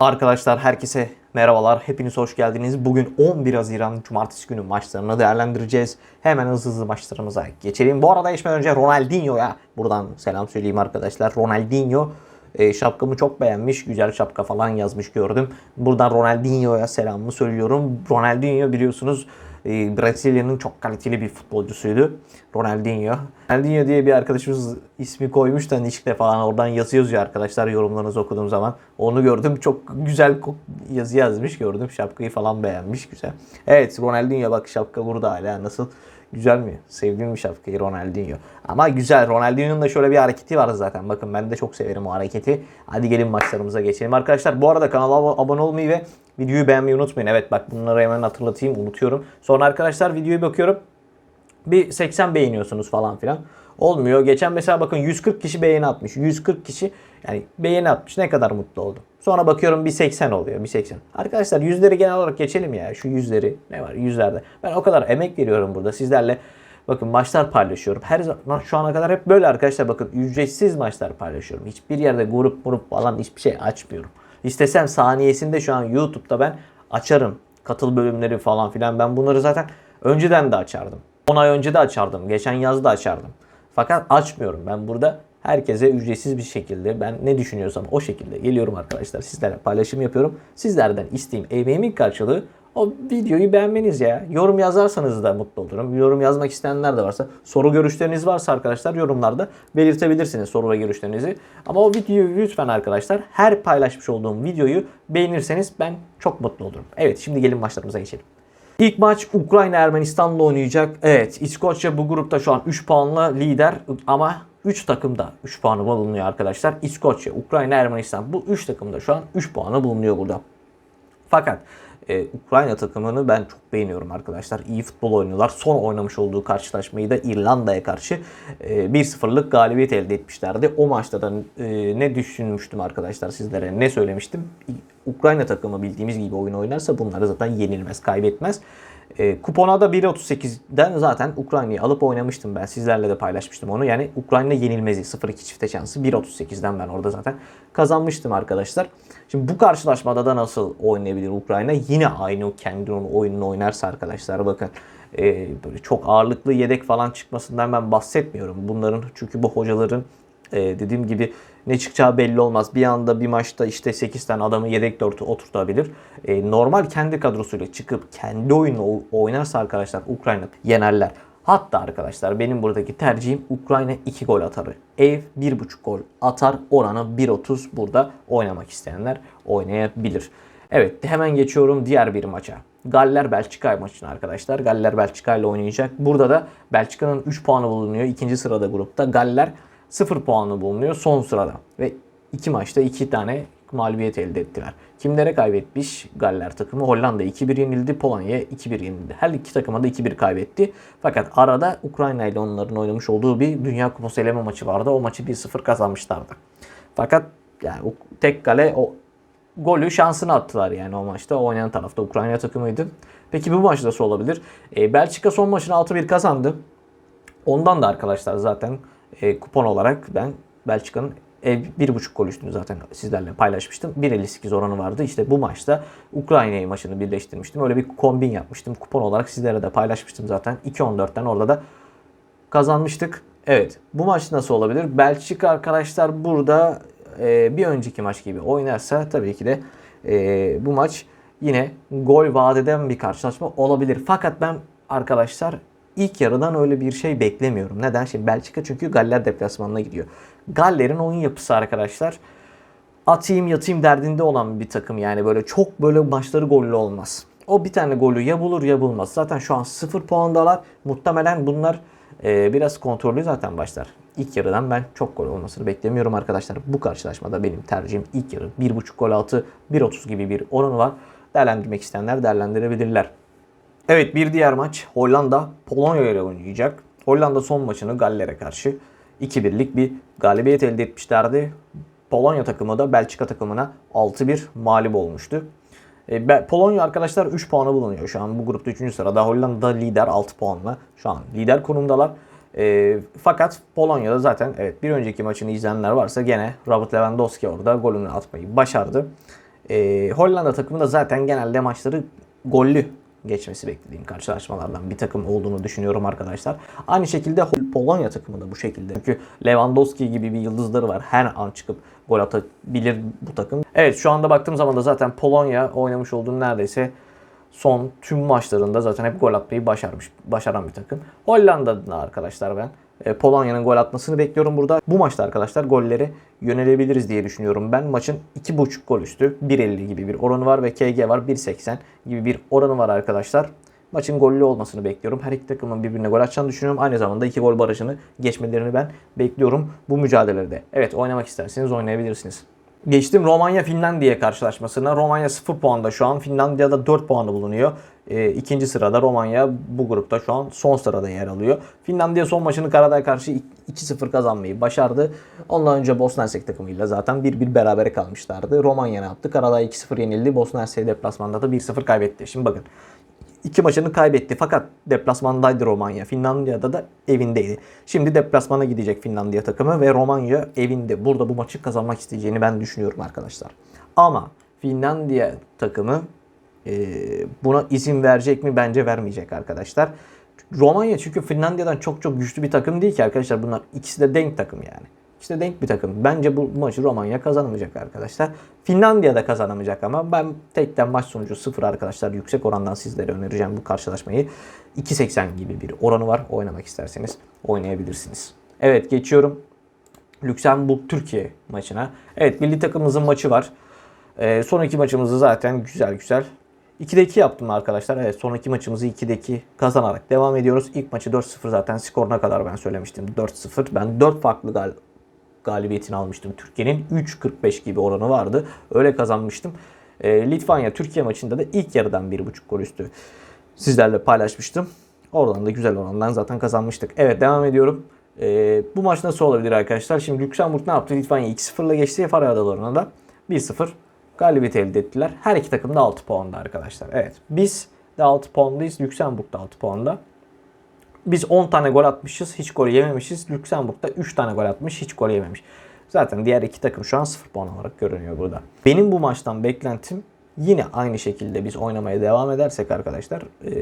Arkadaşlar herkese merhabalar. Hepiniz hoş geldiniz. Bugün 11 Haziran Cumartesi günü maçlarını değerlendireceğiz. Hemen hızlı hızlı maçlarımıza geçelim. Bu arada geçmeden önce Ronaldinho'ya buradan selam söyleyeyim arkadaşlar. Ronaldinho e, şapkamı çok beğenmiş. Güzel şapka falan yazmış gördüm. Buradan Ronaldinho'ya selamımı söylüyorum. Ronaldinho biliyorsunuz e, Brezilya'nın çok kaliteli bir futbolcusuydu. Ronaldinho. Ronaldinho diye bir arkadaşımız ismi koymuş da Nişk'te falan oradan yazı yazıyor arkadaşlar yorumlarınızı okuduğum zaman. Onu gördüm. Çok güzel yazı yazmış gördüm. Şapkayı falan beğenmiş. Güzel. Evet Ronaldinho bak şapka burada hala. Nasıl? Güzel mi? Sevdiğim bir şapkayı Ronaldinho. Ama güzel. Ronaldinho'nun da şöyle bir hareketi var zaten. Bakın ben de çok severim o hareketi. Hadi gelin maçlarımıza geçelim. Arkadaşlar bu arada kanala ab- abone olmayı ve videoyu beğenmeyi unutmayın. Evet bak bunları hemen hatırlatayım. Unutuyorum. Sonra arkadaşlar videoyu bakıyorum. Bir 80 beğeniyorsunuz falan filan. Olmuyor. Geçen mesela bakın 140 kişi beğeni atmış. 140 kişi yani beğeni atmış. Ne kadar mutlu oldum. Sonra bakıyorum bir 80 oluyor. Bir 80. Arkadaşlar yüzleri genel olarak geçelim ya. Şu yüzleri ne var yüzlerde. Ben o kadar emek veriyorum burada. Sizlerle bakın maçlar paylaşıyorum. Her zaman şu ana kadar hep böyle arkadaşlar bakın ücretsiz maçlar paylaşıyorum. Hiçbir yerde grup grup falan hiçbir şey açmıyorum. İstesem saniyesinde şu an YouTube'da ben açarım. Katıl bölümleri falan filan. Ben bunları zaten önceden de açardım. 10 ay önce de açardım. Geçen yaz da açardım. Fakat açmıyorum. Ben burada herkese ücretsiz bir şekilde ben ne düşünüyorsam o şekilde geliyorum arkadaşlar. Sizlerle paylaşım yapıyorum. Sizlerden isteğim emeğimin karşılığı o videoyu beğenmeniz ya. Yorum yazarsanız da mutlu olurum. Yorum yazmak isteyenler de varsa, soru görüşleriniz varsa arkadaşlar yorumlarda belirtebilirsiniz soru ve görüşlerinizi. Ama o videoyu lütfen arkadaşlar her paylaşmış olduğum videoyu beğenirseniz ben çok mutlu olurum. Evet şimdi gelin maçlarımıza geçelim. İlk maç Ukrayna Ermenistan'la oynayacak. Evet İskoçya bu grupta şu an 3 puanla lider ama 3 takımda 3 puanı bulunuyor arkadaşlar. İskoçya, Ukrayna, Ermenistan bu 3 takımda şu an 3 puanı bulunuyor burada. Fakat e, Ukrayna takımını ben çok beğeniyorum arkadaşlar. İyi futbol oynuyorlar. Son oynamış olduğu karşılaşmayı da İrlanda'ya karşı e, 1-0'lık galibiyet elde etmişlerdi. O maçta da e, ne düşünmüştüm arkadaşlar sizlere ne söylemiştim? Ukrayna takımı bildiğimiz gibi oyun oynarsa bunları zaten yenilmez, kaybetmez. E, kupona da 1.38'den zaten Ukrayna'yı alıp oynamıştım ben. Sizlerle de paylaşmıştım onu. Yani Ukrayna yenilmezi 0-2 çifte şansı 1.38'den ben orada zaten kazanmıştım arkadaşlar. Şimdi bu karşılaşmada da nasıl oynayabilir Ukrayna? Yine aynı kendi oyununu oynarsa arkadaşlar bakın. e, böyle çok ağırlıklı yedek falan çıkmasından ben bahsetmiyorum. Bunların çünkü bu hocaların e, dediğim gibi ne çıkacağı belli olmaz. Bir anda bir maçta işte 8 tane adamı yedek 4'ü oturtabilir. E, normal kendi kadrosuyla çıkıp kendi oyunu oynarsa arkadaşlar Ukrayna yenerler. Hatta arkadaşlar benim buradaki tercihim Ukrayna 2 gol atarı. Ev 1.5 gol atar oranı 1.30 burada oynamak isteyenler oynayabilir. Evet hemen geçiyorum diğer bir maça. Galler Belçika maçına arkadaşlar. Galler Belçika ile oynayacak. Burada da Belçika'nın 3 puanı bulunuyor. İkinci sırada grupta. Galler 0 puanı bulunuyor son sırada. Ve iki maçta 2 tane mağlubiyet elde ettiler. Kimlere kaybetmiş Galler takımı? Hollanda 2-1 yenildi, Polonya 2-1 yenildi. Her iki takıma da 2-1 kaybetti. Fakat arada Ukrayna ile onların oynamış olduğu bir Dünya Kupası eleme maçı vardı. O maçı 1-0 kazanmışlardı. Fakat yani o tek kale o golü şansını attılar yani o maçta. Oynayan tarafta Ukrayna takımıydı. Peki bu maç nasıl olabilir? E, Belçika son maçını 6-1 kazandı. Ondan da arkadaşlar zaten e, kupon olarak ben Belçika'nın e, 1.5 gol üstünü zaten sizlerle paylaşmıştım. 1.58 oranı vardı. İşte bu maçta Ukrayna maçını birleştirmiştim. Öyle bir kombin yapmıştım. Kupon olarak sizlere de paylaşmıştım zaten. 2.14'ten orada da kazanmıştık. Evet bu maç nasıl olabilir? Belçika arkadaşlar burada e, bir önceki maç gibi oynarsa tabii ki de e, bu maç yine gol vaat eden bir karşılaşma olabilir. Fakat ben arkadaşlar ilk yarıdan öyle bir şey beklemiyorum. Neden? Şimdi Belçika çünkü Galler deplasmanına gidiyor. Galler'in oyun yapısı arkadaşlar atayım yatayım derdinde olan bir takım yani böyle çok böyle maçları gollü olmaz. O bir tane golü ya bulur ya bulmaz. Zaten şu an 0 puandalar. Muhtemelen bunlar e, biraz kontrollü zaten başlar. İlk yarıdan ben çok gol olmasını beklemiyorum arkadaşlar. Bu karşılaşmada benim tercihim ilk yarı 1.5 gol altı 1.30 gibi bir oranı var. Değerlendirmek isteyenler değerlendirebilirler. Evet bir diğer maç Hollanda Polonya ile oynayacak. Hollanda son maçını Galler'e karşı 2-1'lik bir galibiyet elde etmişlerdi. Polonya takımı da Belçika takımına 6-1 mağlup olmuştu. E, Polonya arkadaşlar 3 puanı bulunuyor şu an bu grupta 3. sırada. Hollanda lider 6 puanla şu an lider konumdalar. E, fakat Polonya'da zaten evet bir önceki maçını izleyenler varsa gene Robert Lewandowski orada golünü atmayı başardı. Ee, Hollanda takımı da zaten genelde maçları gollü geçmesi beklediğim karşılaşmalardan bir takım olduğunu düşünüyorum arkadaşlar. Aynı şekilde Polonya takımı da bu şekilde. Çünkü Lewandowski gibi bir yıldızları var. Her an çıkıp gol atabilir bu takım. Evet şu anda baktığım zaman da zaten Polonya oynamış olduğu neredeyse son tüm maçlarında zaten hep gol atmayı başarmış, başaran bir takım. Hollanda'da arkadaşlar ben Polonya'nın gol atmasını bekliyorum burada. Bu maçta arkadaşlar golleri yönelebiliriz diye düşünüyorum. Ben maçın 2.5 gol üstü 1.50 gibi bir oranı var ve KG var 1.80 gibi bir oranı var arkadaşlar. Maçın gollü olmasını bekliyorum. Her iki takımın birbirine gol atacağını düşünüyorum. Aynı zamanda iki gol barajını geçmelerini ben bekliyorum bu mücadelede. Evet oynamak isterseniz oynayabilirsiniz. Geçtim Romanya Finlandiya karşılaşmasına. Romanya 0 puanda şu an. Finlandiya'da 4 puanı bulunuyor. E, ikinci sırada Romanya bu grupta şu an son sırada yer alıyor. Finlandiya son maçını Karadağ'a karşı 2-0 kazanmayı başardı. Ondan önce Bosna Hersek takımıyla zaten 1-1 berabere kalmışlardı. Romanya ne yaptı? Karadağ 2-0 yenildi. Bosna Hersek deplasmanda da 1-0 kaybetti. Şimdi bakın İki maçını kaybetti fakat deplasmandaydı Romanya. Finlandiya'da da evindeydi. Şimdi deplasmana gidecek Finlandiya takımı ve Romanya evinde. Burada bu maçı kazanmak isteyeceğini ben düşünüyorum arkadaşlar. Ama Finlandiya takımı e, buna izin verecek mi? Bence vermeyecek arkadaşlar. Romanya çünkü Finlandiya'dan çok çok güçlü bir takım değil ki arkadaşlar. Bunlar ikisi de denk takım yani. İkisi de denk bir takım. Bence bu maçı Romanya kazanamayacak arkadaşlar. Finlandiya da kazanamayacak ama ben tekten maç sonucu 0 arkadaşlar. Yüksek orandan sizlere önereceğim bu karşılaşmayı. 2.80 gibi bir oranı var. Oynamak isterseniz oynayabilirsiniz. Evet geçiyorum. Lüksemburg-Türkiye maçına. Evet milli takımımızın maçı var. Ee, son iki maçımızı zaten güzel güzel 2'de 2 yaptım arkadaşlar. Evet son iki maçımızı 2'de 2 kazanarak devam ediyoruz. İlk maçı 4-0 zaten skoruna kadar ben söylemiştim. 4-0. Ben 4 farklı gal galibiyetini almıştım Türkiye'nin. 3.45 gibi oranı vardı. Öyle kazanmıştım. Ee, Litvanya Türkiye maçında da ilk yarıdan 1.5 gol üstü sizlerle paylaşmıştım. Oradan da güzel orandan zaten kazanmıştık. Evet devam ediyorum. Ee, bu maç nasıl olabilir arkadaşlar? Şimdi Lüksemburg ne yaptı? Litvanya 2-0'la geçti. Faroe Adaları'na da 1-0 galibiyet elde ettiler. Her iki takım da 6 puanda arkadaşlar. Evet biz de 6 puandayız. Lüksemburg da 6 puanda. Biz 10 tane gol atmışız. Hiç gol yememişiz. Lüksemburg da 3 tane gol atmış. Hiç gol yememiş. Zaten diğer iki takım şu an 0 puan olarak görünüyor burada. Benim bu maçtan beklentim yine aynı şekilde biz oynamaya devam edersek arkadaşlar e,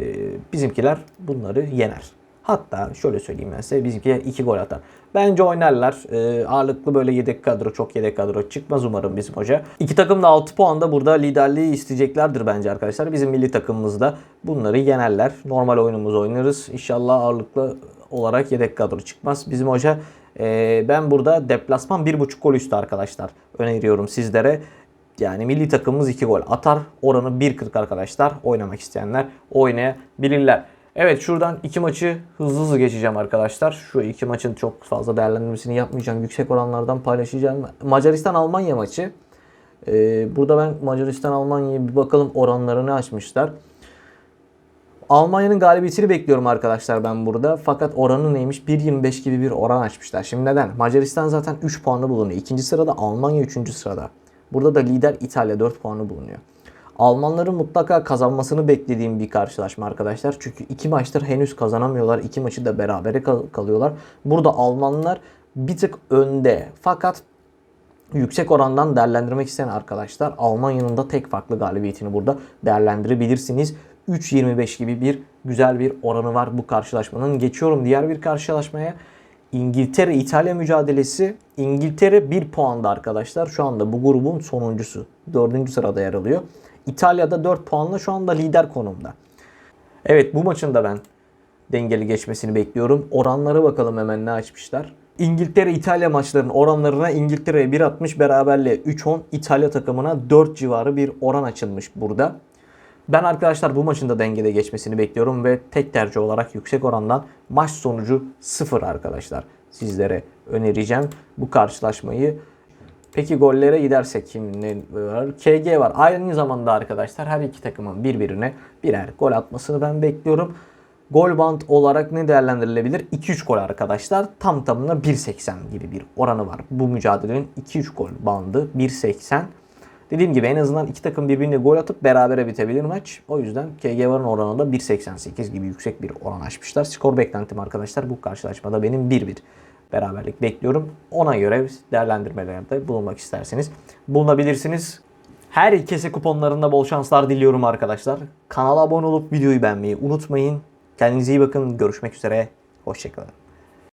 bizimkiler bunları yener. Hatta şöyle söyleyeyim ben size bizimkiler 2 gol atar. Bence oynarlar. E, ağırlıklı böyle yedek kadro çok yedek kadro çıkmaz umarım bizim hoca. İki takım da 6 puanda burada liderliği isteyeceklerdir bence arkadaşlar. Bizim milli takımımızda bunları yenerler. Normal oyunumuzu oynarız. İnşallah ağırlıklı olarak yedek kadro çıkmaz. Bizim hoca e, ben burada deplasman 1.5 gol üstü arkadaşlar öneriyorum sizlere. Yani milli takımımız 2 gol atar. Oranı 1.40 arkadaşlar. Oynamak isteyenler oynayabilirler. Evet şuradan iki maçı hızlı hızlı geçeceğim arkadaşlar. Şu iki maçın çok fazla değerlendirmesini yapmayacağım. Yüksek oranlardan paylaşacağım. Macaristan-Almanya maçı. Ee, burada ben Macaristan-Almanya'ya bir bakalım oranlarını açmışlar. Almanya'nın galibiyetini bekliyorum arkadaşlar ben burada. Fakat oranı neymiş? 1.25 gibi bir oran açmışlar. Şimdi neden? Macaristan zaten 3 puanlı bulunuyor. İkinci sırada Almanya 3. sırada. Burada da lider İtalya 4 puanlı bulunuyor. Almanların mutlaka kazanmasını beklediğim bir karşılaşma arkadaşlar. Çünkü iki maçtır henüz kazanamıyorlar. İki maçı da berabere kal- kalıyorlar. Burada Almanlar bir tık önde. Fakat yüksek orandan değerlendirmek isteyen arkadaşlar Almanya'nın da tek farklı galibiyetini burada değerlendirebilirsiniz. 3.25 gibi bir güzel bir oranı var bu karşılaşmanın. Geçiyorum diğer bir karşılaşmaya. İngiltere-İtalya mücadelesi. İngiltere 1 puanda arkadaşlar. Şu anda bu grubun sonuncusu. 4. sırada yer alıyor. İtalya'da 4 puanla şu anda lider konumda. Evet bu maçın da ben dengeli geçmesini bekliyorum. Oranlara bakalım hemen ne açmışlar. İngiltere-İtalya maçlarının oranlarına İngiltere'ye 1.60 beraberliğe 3.10 İtalya takımına 4 civarı bir oran açılmış burada. Ben arkadaşlar bu maçın da dengede geçmesini bekliyorum ve tek tercih olarak yüksek orandan maç sonucu 0 arkadaşlar. Sizlere önereceğim bu karşılaşmayı. Peki gollere gidersek kim ne var? KG var. Aynı zamanda arkadaşlar her iki takımın birbirine birer gol atmasını ben bekliyorum. Gol band olarak ne değerlendirilebilir? 2-3 gol arkadaşlar. Tam tamına 1.80 gibi bir oranı var. Bu mücadelenin 2-3 gol bandı 1.80. Dediğim gibi en azından iki takım birbirine gol atıp berabere bitebilir maç. O yüzden KG varın oranı da 1.88 gibi yüksek bir oran açmışlar. Skor beklentim arkadaşlar bu karşılaşmada benim 1-1 beraberlik bekliyorum. Ona göre değerlendirmelerde bulunmak isterseniz bulunabilirsiniz. Herkese kuponlarında bol şanslar diliyorum arkadaşlar. Kanala abone olup videoyu beğenmeyi unutmayın. Kendinize iyi bakın. Görüşmek üzere. Hoşçakalın.